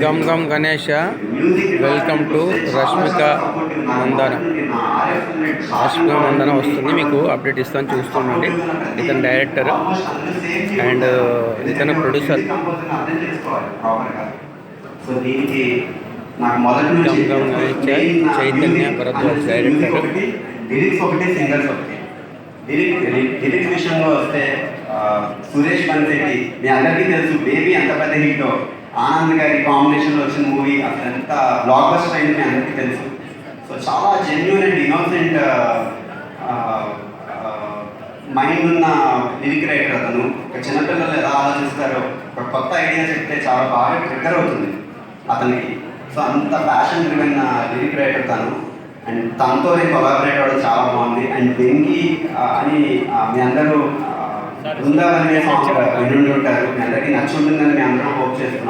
Gum Gam Ganesha welcome to Rashmika Mandanna Rashmika Mandanna వస్తుంది మీకు update ఇస్తాను చూస్తుండండి ఇతను డైరెక్టర్ అండ్ ఇతను producer Gam Gam Ganesha Chaitanya Bharadwaj director. Lyrics ఒకటి సింగర్స్ ఒకటి లిరిక్స్ విషయంలో వస్తే సురేష్ పన్సేటి మీ అందరికీ తెలుసు బేబీ ఎంత పెద్ద హిట్ ఆనంద్ గారి కాంబినేషన్లో వచ్చిన మూవీ అసలు ఎంత బ్లాక్ బస్టర్ అయింది మీ అందరికీ తెలుసు. సో చాలా జెన్యున్ అండ్ ఇన్నోసెంట్ మైండ్ ఉన్న లిరిక్ రైటర్ అతను. ఒక చిన్నపిల్లలు ఎలా ఆలోచిస్తారో ఒక కొత్త ఐడియా చెప్తే చాలా బాగా ట్రిగ్గర్ అవుతుంది అతనికి. సో అంత ప్యాషన్ డ్రివెన్ లిరిక్ రైటర్ తను. అండ్ తనతో నేను కొలాబరేట్ అవ్వడం చాలా బాగుంది. అండ్ వెంకీ అని మీ అందరూ బృందావనే సాంగ్ వినుండి ఉంటారు అందరికీ నచ్చి ఉంటుందని మేము అందరం హోప్ చేస్తున్నాం.